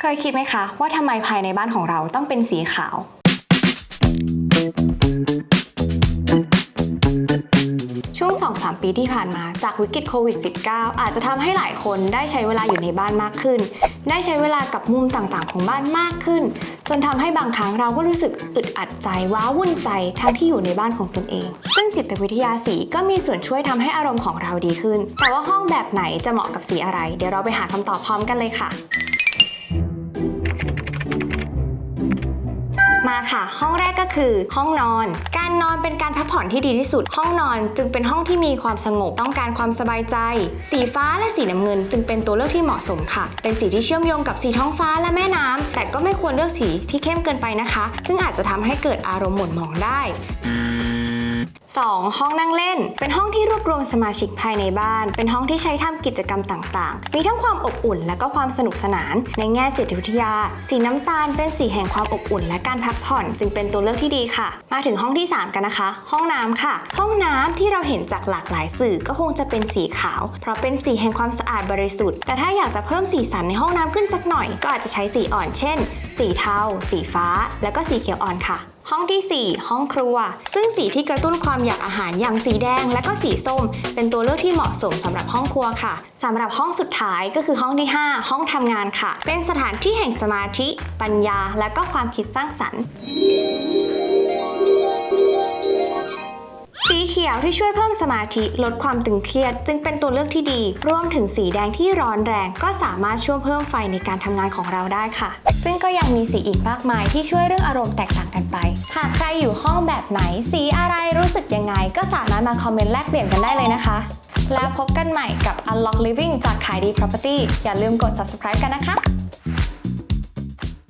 เคยคิดไหมคะ ว่าทำไมภายในบ้านของเราต้องเป็นสีขาว ช่วง 2-3 ปีที่ผ่านมาจากวิกฤตโควิด -19 อาจจะทำให้หลายคนได้ใช้เวลาอยู่ในบ้านมากขึ้น ได้ใช้เวลากับมุมต่างๆ ของบ้านมากขึ้น จนทำให้บางครั้งเราก็รู้สึกอึดอัดใจว้าวุ่นใจทั้งที่อยู่ในบ้านของตนเอง ซึ่งจิตวิทยาสีก็มีส่วนช่วยทำให้อารมณ์ของเราดีขึ้น แต่ว่าห้องแบบไหนจะเหมาะกับสีอะไร เดี๋ยวเราไปหาคำตอบพร้อมกันเลยค่ะ มาค่ะ ห้องแรกก็คือห้องนอน การนอนเป็นการพักผ่อนที่ดีที่สุด ห้องนอนจึงเป็นห้องที่มีความสงบต้องการความสบายใจ สีฟ้าและสีน้ำเงิน จึงเป็นตัวเลือกที่เหมาะสมค่ะ เป็นสีที่เชื่อมโยงกับสีท้องฟ้าและแม่น้ำแต่ก็ไม่ควรเลือกสีที่เข้มเกินไปนะคะ ซึ่งอาจจะทำให้เกิดอารมณ์หม่นหมองได้ 2. ห้องนั่งเล่น เป็นห้องที่รวบรวมสมาชิกภายในบ้าน เป็นห้องที่ใช้ทำกิจกรรมต่างๆ มีทั้งความอบอุ่นและก็ความสนุกสนาน ในแง่จิตวิทยา สีน้ำตาลเป็นสีแห่งความอบอุ่น และการพักผ่อน จึงเป็นตัวเลือกที่ดีค่ะ มาถึงห้องที่ 3 กันนะคะ ห้องน้ำค่ะ ห้องน้ำที่เราเห็นจากหลากหลายสื่อก็คงจะเป็นสีขาว เพราะเป็นสีแห่งความสะอาดบริสุทธิ์ แต่ถ้าอยากจะเพิ่มสีสันในห้องน้ำขึ้นสักหน่อย ก็อาจจะใช้สีอ่อน เช่น สีเทา สีฟ้า และก็สีเขียวอ่อนค่ะ ห้องทีสี่ 4 ห้องครัว ซึ่งสีที่กระตุ้นความอยากอาหารอย่างสีแดง และก็สีส้ม เป็นตัวเลือกที่เหมาะสมสำหรับห้องครัวค่ะสำหรับห้องสุดท้ายก็คือห้องที่ 5 ห้องทำงานค่ะ เป็นสถานที่แห่งสมาธิ ปัญญา และก็ความคิดสร้างสรรค์ ยวที่ช่วยเพิ่มสมาธิลดความตึงเครียด จึงเป็นตัวเลือกที่ดี รวมถึงสีแดงที่ร้อนแรง ก็สามารถช่วยเพิ่มไฟในการทำงานของเราได้ค่ะ ซึ่งก็ยังมีสีอีกมากมายที่ช่วยเรื่องอารมณ์แตกต่างกันไป หากใครอยู่ห้องแบบไหน สีอะไรรู้สึกยังไง ก็สามารถมาคอมเมนต์แลกเปลี่ยนกันได้เลยนะคะ แล้วพบกันใหม่กับ Unlock Living จากขายดี Property อย่าลืมกด subscribe กันนะคะ